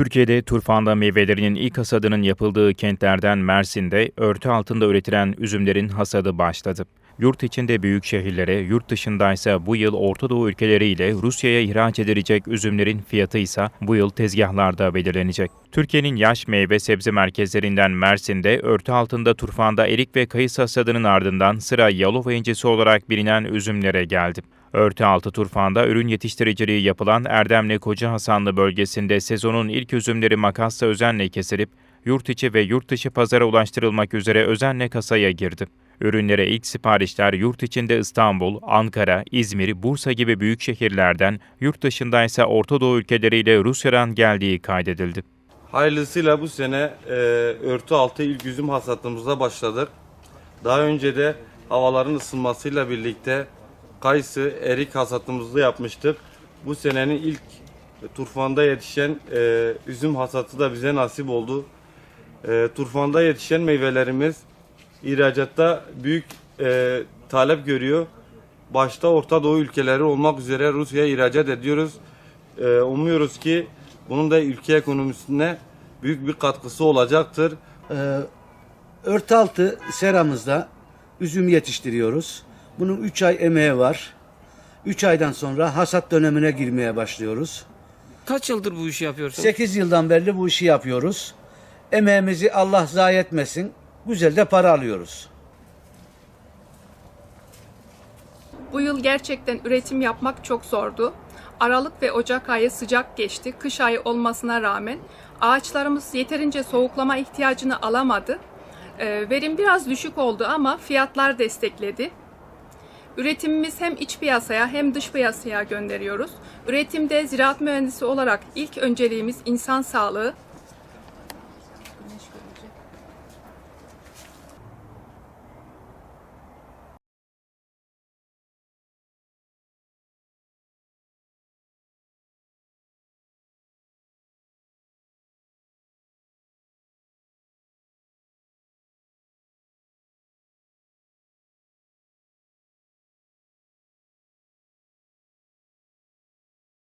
Türkiye'de turfanda meyvelerinin ilk hasadının yapıldığı kentlerden Mersin'de örtü altında üretilen üzümlerin hasadı başladı. Yurt içinde büyük şehirlere, yurt dışındaysa bu yıl Orta Doğu ülkeleriyle Rusya'ya ihraç edilecek üzümlerin fiyatı ise bu yıl tezgahlarda belirlenecek. Türkiye'nin yaş meyve sebze merkezlerinden Mersin'de örtü altında turfanda erik ve kayısı hasadının ardından sıra Yalova incisi olarak bilinen üzümlere geldi. Örtü altı turfanda ürün yetiştiriciliği yapılan Erdemli Koca Hasanlı bölgesinde sezonun ilk üzümleri makasla özenle kesilip yurt içi ve yurt dışı pazara ulaştırılmak üzere özenle kasaya girdi. Ürünlere ilk siparişler yurt içinde İstanbul, Ankara, İzmir, Bursa gibi büyük şehirlerden, yurt dışında ise Orta Doğu ülkeleriyle Rusya'dan geldiği kaydedildi. Hayırlısıyla bu sene e, örtü altı ilk üzüm hasatımıza başladık. Daha önce de havaların ısınmasıyla birlikte kayısı, erik hasatımızı yapmıştık. Bu senenin ilk turfanda yetişen e, üzüm hasatı da bize nasip oldu. E, turfanda yetişen meyvelerimiz ihracatta büyük e, talep görüyor. Başta Orta Doğu ülkeleri olmak üzere Rusya'ya ihracat ediyoruz. E, umuyoruz ki bunun da ülke ekonomisine büyük bir katkısı olacaktır. Ee, örtü altı seramızda üzüm yetiştiriyoruz. Bunun 3 ay emeği var. 3 aydan sonra hasat dönemine girmeye başlıyoruz. Kaç yıldır bu işi yapıyorsun? 8 yıldan beri bu işi yapıyoruz. Emeğimizi Allah zayi etmesin. Güzel de para alıyoruz. Bu yıl gerçekten üretim yapmak çok zordu. Aralık ve Ocak ayı sıcak geçti. Kış ayı olmasına rağmen ağaçlarımız yeterince soğuklama ihtiyacını alamadı. Ee, Verim biraz düşük oldu ama fiyatlar destekledi. Üretimimiz hem iç piyasaya hem dış piyasaya gönderiyoruz. Üretimde ziraat mühendisi olarak ilk önceliğimiz insan sağlığı.